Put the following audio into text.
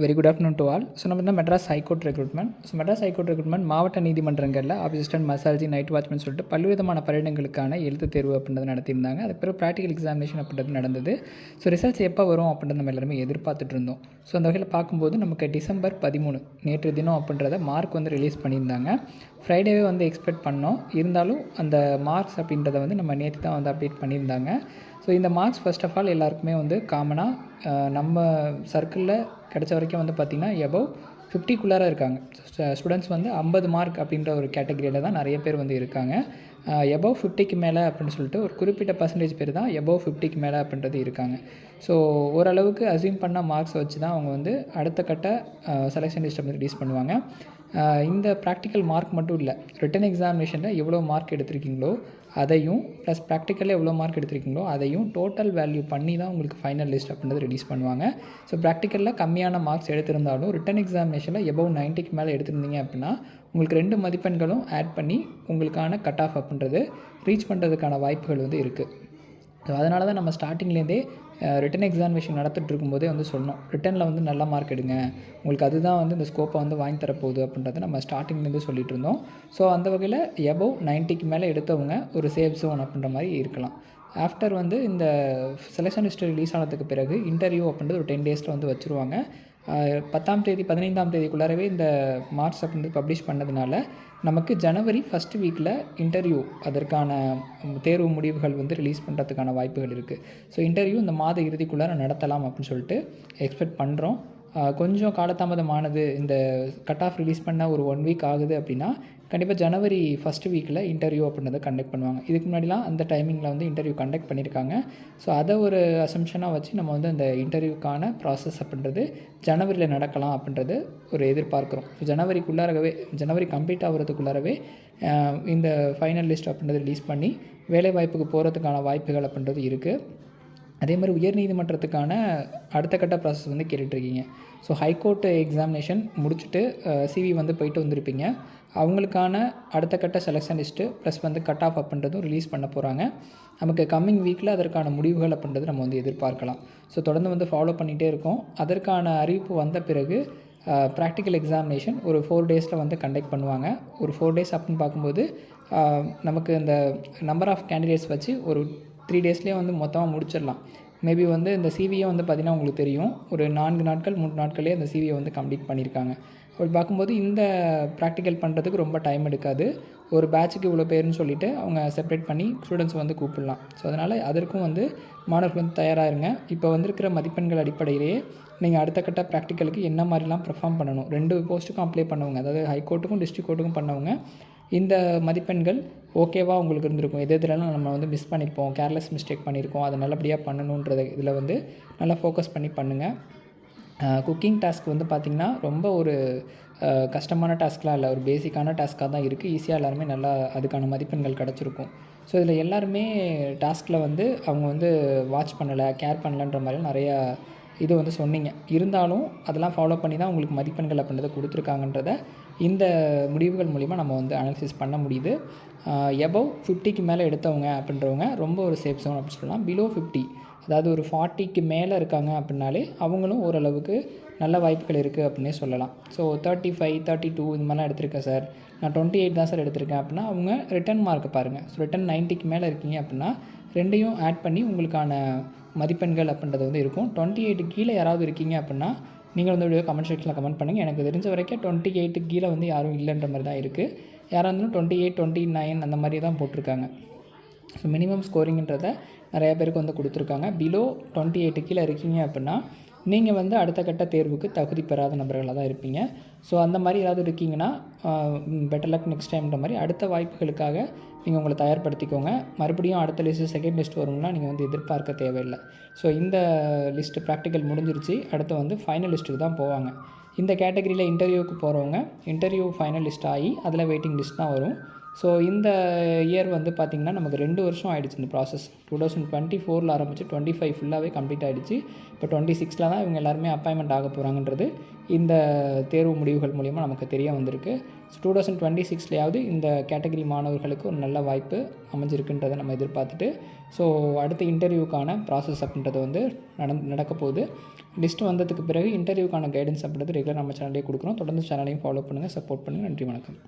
Very good afternoon to all so நம்ம தான் Madras high court recruitment so Madras high court recruitment மாவட்ட நீதிமன்றங்களில் assistant மசாஜி night watchman சொல்லிட்டு பல்விதமான பணியிடங்களுக்கான எழுத்து தேர்வு அப்படின்றது நடத்தியிருந்தாங்க. அது பிறகு ப்ராக்டிகல் எக்ஸாமினேஷன் அப்படின்றது நடந்தது. ஸோ ரிசல்ட்ஸ் எப்போ வரும் அப்படின்றது நம்ம எல்லாருமே எதிர்பார்த்துட்டு இருந்தோம். ஸோ அந்த வகையில் பார்க்கும்போது நமக்கு டிசம்பர் பதிமூணு நேற்று தினம் அப்படின்றத மார்க் வந்து ரிலீஸ் பண்ணியிருந்தாங்க. ஃப்ரைடேவே வந்து எக்ஸ்பெக்ட் பண்ணோம். இருந்தாலும் அந்த மார்க்ஸ் அப்படின்றத வந்து நம்ம நேற்று தான் வந்து அப்டேட் பண்ணியிருந்தாங்க. ஸோ இந்த மார்க்ஸ் ஃபஸ்ட் ஆஃப் ஆல் எல்லாருக்குமே வந்து காமனாக நம்ம சர்க்கிளில் கிடைச்ச வரைக்கும் வந்து பார்த்திங்கன்னா எபவ் ஃபிஃப்டிக்குள்ளார இருக்காங்க. ஸ்டூடெண்ட்ஸ் வந்து ஐம்பது மார்க் அப்படின்ற ஒரு கேட்டகரியில் தான் நிறைய பேர் வந்து இருக்காங்க. எபவ் ஃபிஃப்டிக்கு மேலே அப்படின்னு சொல்லிட்டு ஒரு குறிப்பிட்ட பர்சன்டேஜ் பேர் தான் எபவ் ஃபிஃப்டிக்கு மேலே அப்படின்றது இருக்காங்க. ஸோ ஓரளவுக்கு அசியூம் பண்ண மார்க்ஸ் வச்சு தான் அவங்க வந்து அடுத்த கட்ட செலெக்ஷன் லிஸ்ட்டை வந்து ரிலீஸ் பண்ணுவாங்க. இந்த ப்ராக்டிக்கல் மார்க் மட்டும் இல்லை ரிட்டன் எக்ஸாமினேஷனில் எவ்வளோ மார்க் எடுத்திருக்கீங்களோ அதையும் ப்ளஸ் ப்ராக்டிக்கலில் எவ்வளோ மார்க் எடுத்திருக்கீங்களோ அதையும் டோட்டல் வேல்யூ பண்ணி தான் உங்களுக்கு ஃபைனல் லிஸ்ட் அப்படின்றது ரிலீஸ் பண்ணுவாங்க. ஸோ ப்ராக்டிக்கலில் கம்மியான மார்க்ஸ் எடுத்திருந்தாலும் ரிட்டன் எக்ஸாமினேஷனில் எபவ் நைன்ட்டிக்கு மேலே எடுத்திருந்தீங்க அப்படின்னா உங்களுக்கு ரெண்டு மதிப்பெண்களும் ஆட் பண்ணி உங்களுக்கான கட் ஆஃப் அப்படின்றது ரீச் பண்ணுறதுக்கான வாய்ப்புகள் வந்து இருக்குது ஸோ அதனால தான் நம்ம ஸ்டார்டிங்லேருந்தே ரிட்டன் எக்ஸாமினேஷன் நடத்திட்டு இருக்கும்போதே வந்து சொன்னோம். ரிட்டனில் வந்து நல்ல மார்க் எடுங்க. உங்களுக்கு அதுதான் வந்து இந்த ஸ்கோப்பை வந்து வாங்கி தரப்போகுது அப்படின்றத நம்ம ஸ்டார்டிங்லேருந்து சொல்லிட்டு இருந்தோம். ஸோ அந்த வகையில் எபவ் நைன்ட்டிக்கு மேலே எடுத்தவங்க ஒரு சேஃப் ஜோன் அப்படின்ற மாதிரி இருக்கலாம். ஆஃப்டர் வந்து இந்த செலெக்ஷன் லிஸ்ட் ரிலீஸ் ஆனதுக்கு பிறகு இன்டர்வியூ அப்படின்றது ஒரு டென் டேஸில் வந்து வச்சுருவாங்க. பத்தாம் தேதி பதினைந்தாம் தேதிக்குள்ளாரவே இந்த மார்க்ஸ் வந்து பப்ளிஷ் பண்ணதுனால நமக்கு ஜனவரி ஃபஸ்ட் வீக்கில் இன்டர்வியூ அதற்கான தேர்வு முடிவுகள் வந்து ரிலீஸ் பண்ணுறதுக்கான வாய்ப்புகள் இருக்குது ஸோ இன்டர்வியூ இந்த மாத இறுதிக்குள்ளார நடத்தலாம் அப்படின்னு சொல்லிட்டு எக்ஸ்பெக்ட் பண்ணுறோம் கொஞ்சம் காலதாமதமானது. இந்த கட் ஆஃப் ரிலீஸ் பண்ண ஒரு ஒன் வீக் ஆகுது அப்படின்னா கண்டிப்பாக ஜனவரி ஃபஸ்ட் வீக்கில் இன்டர்வியூ அப்படின்றத கண்டக்ட் பண்ணுவாங்க. இதுக்கு முன்னாடிலாம் அந்த டைமிங்கில் வந்து இன்டர்வியூ கண்டக்ட் பண்ணியிருக்காங்க ஸோ அதை ஒரு அசம்ஷனாக வச்சு நம்ம வந்து அந்த இன்டர்வியூக்கான ப்ராசஸ் அப்படின்றது ஜனவரியில் நடக்கலாம் அப்படின்றது ஒரு எதிர்பார்க்குறோம். ஸோ ஜனவரிக்குள்ளாரவே ஜனவரி கம்ப்ளீட் ஆகிறதுக்குள்ளாரவே இந்த ஃபைனல் லிஸ்ட் அப்படின்றத ரிலீஸ் பண்ணி வேலைவாய்ப்புக்கு போகிறதுக்கான வாய்ப்புகள் அப்படின்றது இருக்குது அதே மாதிரி உயர்நீதிமன்றத்துக்கான அடுத்த கட்ட ப்ராசஸ் வந்து கேட்டுட்ருக்கீங்க. ஸோ ஹைகோர்ட் எக்ஸாமினேஷன் முடிச்சுட்டு சிவி வந்து போயிட்டு வந்திருப்பீங்க. அவங்களுக்கான அடுத்த கட்ட செலெக்ஷன் லிஸ்ட்டு ப்ளஸ் வந்து கட் ஆஃப் அப்படின்றதும் ரிலீஸ் பண்ண போகிறாங்க நமக்கு கம்மிங் வீக்கில் அதற்கான முடிவுகள் அப்படின்றது நம்ம வந்து எதிர்பார்க்கலாம். ஸோ தொடர்ந்து வந்து ஃபாலோ பண்ணிகிட்டே இருக்கோம். அதற்கான அறிவிப்பு வந்த பிறகு ப்ராக்டிக்கல் எக்ஸாமினேஷன் ஒரு ஃபோர் டேஸில் வந்து கண்டக்ட் பண்ணுவாங்க. ஒரு ஃபோர் டேஸ் அப்படின்னு பார்க்கும்போது நமக்கு இந்த நம்பர் ஆஃப் கேண்டிடேட்ஸ் வச்சு ஒரு த்ரீ டேஸ்லேயே வந்து மொத்தமாக முடிச்சிடலாம். மேபி வந்து இந்த சிவியை வந்து பார்த்திங்கன்னா உங்களுக்கு தெரியும். ஒரு நான்கு நாட்கள் மூணு நாட்களே அந்த சிவியை வந்து கம்ப்ளீட் பண்ணியிருக்காங்க. அப்படி பார்க்கும்போது இந்த ப்ராக்டிக்கல் பண்ணுறதுக்கு ரொம்ப டைம் எடுக்காது. ஒரு பேட்சுக்கு இவ்வளோ பேர்னு சொல்லிவிட்டு அவங்க செப்பரேட் பண்ணி ஸ்டூடெண்ட்ஸ் வந்து கூப்பிடலாம். ஸோ அதனால் அதற்கும் வந்து மாணவர்கள் வந்து தயாராகிருங்க இப்போ வந்திருக்கிற மதிப்பெண்கள் அடிப்படையிலேயே நீங்கள் அடுத்த கட்ட ப்ராக்டிக்கலுக்கு என்ன மாதிரிலாம் பெர்ஃபார்ம் பண்ணணும்? ரெண்டு போஸ்ட்டுக்கும் அப்ளை பண்ணவங்க அதாவது ஹைகோர்ட்டுக்கும் டிஸ்ட்ரிக் கோர்ட்டுக்கும் பண்ணவங்க இந்த மதிப்பெண்கள் ஓகேவா உங்களுக்கு இருந்திருக்கும். எது எதுலலாம் நம்ம வந்து மிஸ் பண்ணியிருப்போம் கேர்லெஸ் மிஸ்டேக் பண்ணியிருக்கோம் அதை நல்லபடியாக பண்ணணுன்றதை இதில் வந்து நல்லா ஃபோக்கஸ் பண்ணி பண்ணுங்கள் குக்கிங் டாஸ்க் வந்து பார்த்திங்கன்னா ரொம்ப ஒரு கஷ்டமான டாஸ்க்லாம் இல்லை. ஒரு பேசிக்கான டாஸ்க்காக தான் இருக்குது ஈஸியாக எல்லாருமே நல்லா அதுக்கான மதிப்பெண்கள் கிடச்சிருக்கும். ஸோ இதில் எல்லாருமே டாஸ்கில் வந்து அவங்க வந்து வாட்ச் பண்ணலை கேர் பண்ணலன்ற மாதிரிலாம் நிறையா இது வந்து சொன்னீங்க. இருந்தாலும் அதெல்லாம் ஃபாலோ பண்ணி தான் உங்களுக்கு மதிப்பெண்கள் அப்படின்றத கொடுத்துருக்காங்கன்றத இந்த முடிவுகள் மூலிமா நம்ம வந்து அனாலிசிஸ் பண்ண முடியுது. எபவ் ஃபிஃப்டிக்கு மேலே எடுத்தவங்க அப்படின்றவங்க ரொம்ப ஒரு சேஃப் ஜோன் அப்படின்னு சொல்லலாம். பிலோ ஃபிஃப்டி அதாவது ஒரு ஃபார்ட்டிக்கு மேலே இருக்காங்க அப்படின்னாலே அவங்களும் ஓரளவுக்கு நல்ல வாய்ப்புகள் இருக்குது அப்படின்னே சொல்லலாம். So thirty five thirty two இந்த மாதிரிலாம் எடுத்திருக்கேன் சார் நான் டுவெண்ட்டி எயிட் தான் சார் எடுத்திருக்கேன் அப்படின்னா அவங்க ரிட்டன் மார்க் பாருங்கள் ஸோ ரிட்டன் நைன்ட்டிக்கு மேலே இருக்கீங்க அப்படின்னா ரெண்டையும் ஆட் பண்ணி உங்களுக்கான மதிப்பெண்கள் அப்படின்றது வந்து இருக்கும். டுவெண்ட்டி எயிட்டு கீழே யாராவது இருக்கீங்க அப்படின்னா நீங்கள் வந்து வீடியோ கமெண்ட் செக்ஷனில் கமெண்ட் பண்ணுங்கள் எனக்கு தெரிஞ்ச வரைக்கும் டுவெண்ட்டி எயிட்டு கீழே வந்து யாரும் இல்லைன்ற மாதிரி தான் இருக்குது யாராக இருந்தாலும் டுவெண்ட்டி எயிட் டுவெண்ட்டி நைன் அந்த மாதிரி தான் போட்டிருக்காங்க. ஸோ மினிமம் ஸ்கோரிங்கிறத நிறையா பேருக்கு வந்து கொடுத்துருக்காங்க. பிலோ டுவெண்ட்டி எயிட்டு கீழே இருக்கீங்க அப்படின்னா நீங்கள் வந்து அடுத்த கட்ட தேர்வுக்கு தகுதி பெறாத நபர்களாக தான் இருப்பீங்க. ஸோ அந்த மாதிரி ஏதாவது இருக்கீங்கன்னா பெட்டர் லக் நெக்ஸ்ட் டைம்ன்ற மாதிரி அடுத்த வாய்ப்புகளுக்காக நீங்கள் உங்களை தயார்படுத்திக்கோங்க. மறுபடியும் அடுத்த லிஸ்ட்டு செகண்ட் லிஸ்ட் வரும்னா நீங்கள் வந்து எதிர்பார்க்க தேவையில்லை. ஸோ இந்த லிஸ்ட்டு ப்ராக்டிக்கல் முடிஞ்சிருச்சு. அடுத்து வந்து ஃபைனல் லிஸ்ட்டுக்கு தான் போவாங்க. இந்த கேட்டகரியில் இன்டர்வியூக்கு போகிறவங்க இன்டர்வியூ ஃபைனல் லிஸ்ட் ஆகி அதில் வெயிட்டிங் லிஸ்ட் தான் வரும். ஸோ இந்த இயர் வந்து பார்த்திங்கன்னா நமக்கு ரெண்டு வருஷம் ஆயிடுச்சு இந்த ப்ராசஸ் டூ தௌசண்ட் டுவெண்ட்டி ஃபோரில் ஆரம்பிச்சு டுவெண்ட்டி ஃபைவ் ஃபுல்லாகவே கம்ப்ளீட் ஆகிடுச்சு இப்போ டுவெண்ட்டி சிக்ஸில் தான் இவங்க எல்லாருமே அப்பாயின்மெண்ட் ஆக போகிறாங்கன்றது இந்த தேர்வு முடிவுகள் மூலிமா நமக்கு தெரிய வந்திருக்கு. ஸோ டூ தௌசண்ட் டுவெண்ட்டி சிக்ஸ்லேயாவது இந்த கேட்டகரி மாணவர்களுக்கு ஒரு நல்ல வாய்ப்பு அமைஞ்சிருக்குன்றதை நம்ம எதிர்பார்த்துட்டு ஸோ அடுத்த இன்டர்வியூக்கான ப்ராசஸ் அப்படின்றது வந்து நடந் நடக்க போகுது. லிஸ்ட் வந்ததுக்கு பிறகு இன்டர்வியூக்கான கைடன்ஸ் அப்படின்றது ரெகுலர் நம்ம சேனலே கொடுக்குறோம். தொடர்ந்து சேனலையும் ஃபாலோ பண்ணுங்கள் சப்போர்ட் பண்ணுங்கள் நன்றி வணக்கம்.